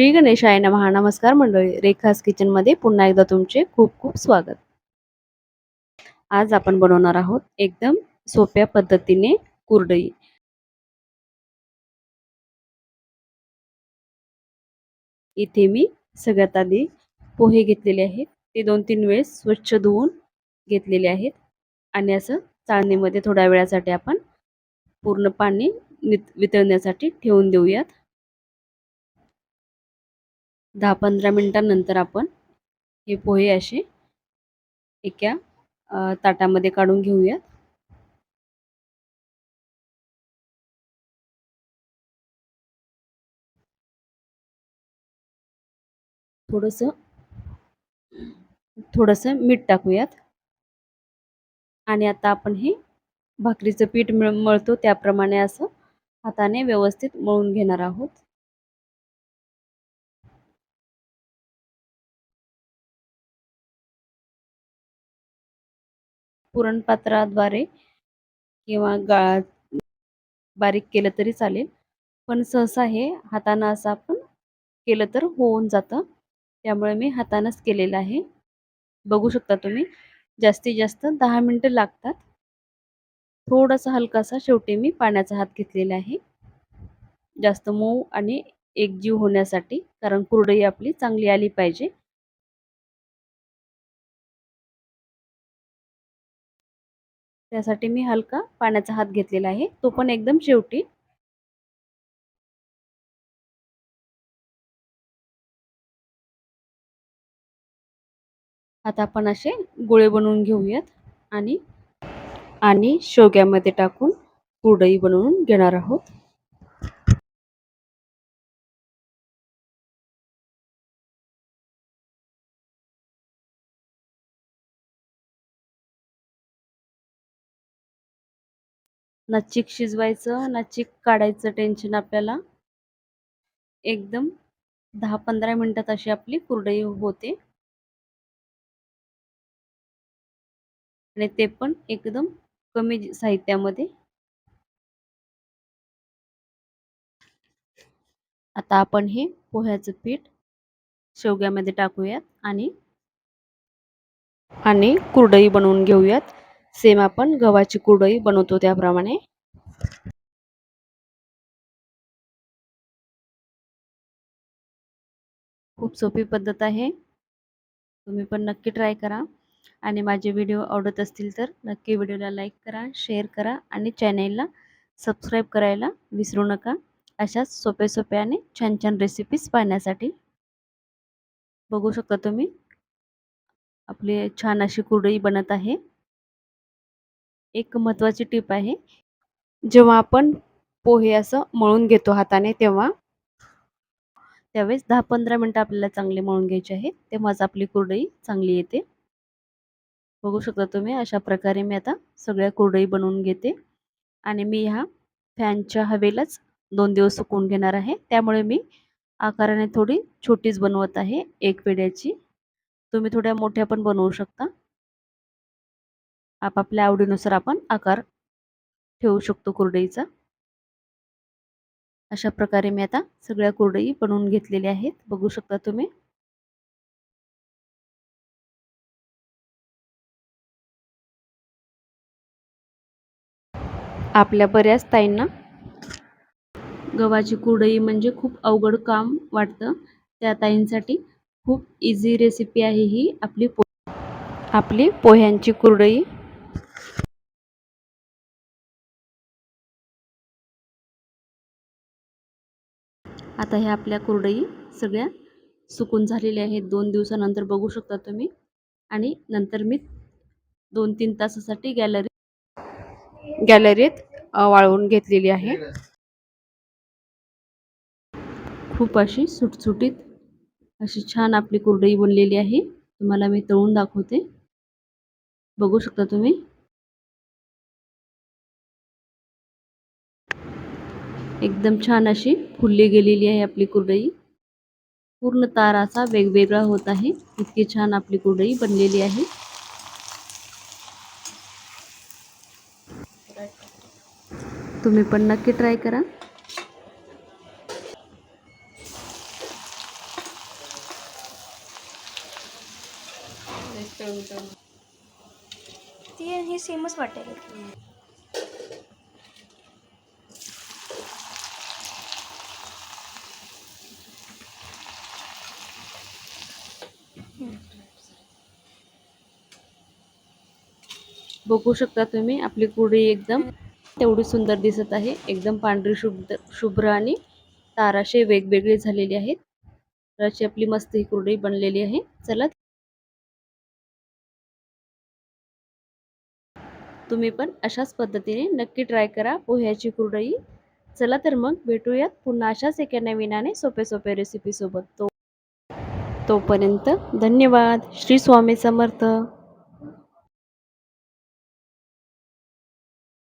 श्री गणेशाय नमः. नमस्कार मंडळी रेखास किचनमध्ये पुन्हा एकदा तुमचे खूप खूप स्वागत. आज आपण बनवणार आहोत एकदम सोप्या पद्धतीने कुरडई. इथे मी सगळ्यात आधी पोहे घेतलेले आहेत. ते दोन तीन वेळेस स्वच्छ धुवून घेतलेले आहेत. आणि असं चाळणीमध्ये थोड्या वेळासाठी आपण पूर्ण पाणी वितळण्यासाठी ठेवून देऊयात. दहा पंधरा मिनटानंतर आपण हे पोहे असे एका ताटामध्ये काढून घेऊयात. थोडंसं थोडंसं मीठ टाकूयात. आणि आता आपण हे भाकरीचं पीठ मिळ मळतो. त्याप्रमाणे असं हाताने व्यवस्थित मळून घेणार आहोत. पुरणपात्राद्वारे किंवा गा बारीक केलं तरी चालेल. पण सहसा हे हातानं असं आपण केलं तर होऊन जातं. त्यामुळे मी हातानंच केलेलं आहे. बघू शकता तुम्ही जास्तीत जास्त दहा मिनटं लागतात. थोडासा हलकासा शेवटी मी पाण्याचा हात घेतलेला आहे. जास्त मऊ आणि एकजीव होण्यासाठी कारण कुरडई आपली चांगली आली पाहिजे. त्यासाठी मी हलका पाण्याचा हात घेतलेला आहे. तो पण एकदम शेवटी. आता आपण असे गोळे बनवून घेऊयात आणि आणि शेवग्यामध्ये टाकून कुरडई बनवून घेणार आहोत. ना चिक शिजवायचं ना चिक काढायचं टेन्शन आपल्याला. एकदम दहा पंधरा मिनटात अशी आपली कुरडई होते. आणि ते पण एकदम कमी साहित्यामध्ये. आता आपण हे पोह्याचं पीठ शेवग्यामध्ये टाकूयात आणि आणि कुरडई बनवून घेऊयात. सेम आपण गव्हाची कुरडई बनवतो त्याप्रमाणे. खूप सोपी पद्धत आहे. तुम्ही पण नक्की ट्राय करा. आणि माझे व्हिडिओ आवडत असतील तर नक्की व्हिडिओला लाईक करा शेअर करा आणि चॅनेलला सबस्क्राईब करायला विसरू नका. अशाच सोप्या सोप्या आणि छान छान रेसिपीज पाहण्यासाठी. बघू शकता तुम्ही. आपली छान अशी कुरडई बनत आहे. एक महत्त्वाची टीप आहे. जेव्हा आपण पोहे असं मळून घेतो हाताने तेव्हा त्यावेळेस दहा पंधरा मिनटं आपल्याला चांगले मळून घ्यायचे आहे. तेव्हाच आपली कुरडई चांगली येते. बघू शकता तुम्ही अशा प्रकारे मी आता सगळ्या कुरडई बनवून घेते. आणि मी ह्या फॅनच्या हवेलाच दोन दिवस सुकवून घेणार आहे. त्यामुळे मी आकाराने थोडी छोटीच बनवत आहे एक पेड्याची तुम्ही थोड्या मोठ्या पण बनवू शकता. आपापल्या आवडीनुसार आपण आकार ठेवू शकतो कुरडईचा. अशा प्रकारे मी आता सगळ्या कुरडई बनवून घेतलेल्या आहेत. बघू शकता तुम्ही. आपल्या बऱ्याच ताईंना गव्हाची कुरडई म्हणजे खूप अवघड काम वाटतं. त्या ताईंसाठी खूप इझी रेसिपी आहे ही आपली पो आपली पोह्यांची कुरडई. आता ह्या आपल्या कुरडई सगळ्या सुकून झालेल्या आहेत. दोन दिवसानंतर बघू शकता तुम्ही. आणि नंतर मी दोन तीन तासासाठी गॅलरी गॅलरीत वाळवून घेतलेली आहे. खूप अशी सुटसुटीत अशी छान आपली कुरडई बनलेली आहे. तुम्हाला मी तळून दाखवते. बघू शकता तुम्ही. एकदम छान अशी फुलली गेलेली आहे आपली कुरडई. पूर्ण तारा असा वेगवेगळा होत आहे. इतकी छान आपली कुरडई बनलेली आहे. तुम्ही पण नक्की ट्राय करा. ती ही सेमच वाटेल बघू शकता तुम्ही आपली कुरडी एकदम तेवढी सुंदर दिसत आहे. एकदम पांढरी शुभ्र शुभ्र आणि ताराशे वेगवेगळे झालेली आहेत. अशी आपली मस्त ही कुरडई बनलेली आहे. चला. तुम्ही पण अशाच पद्धतीने नक्की ट्राय करा पोह्याची कुरडई. चला तर मग भेटूयात पुन्हा अशाच एका नवीनाने सोपे सोपे रेसिपी सोबत. तो तोपर्यंत धन्यवाद. श्री स्वामी समर्थ.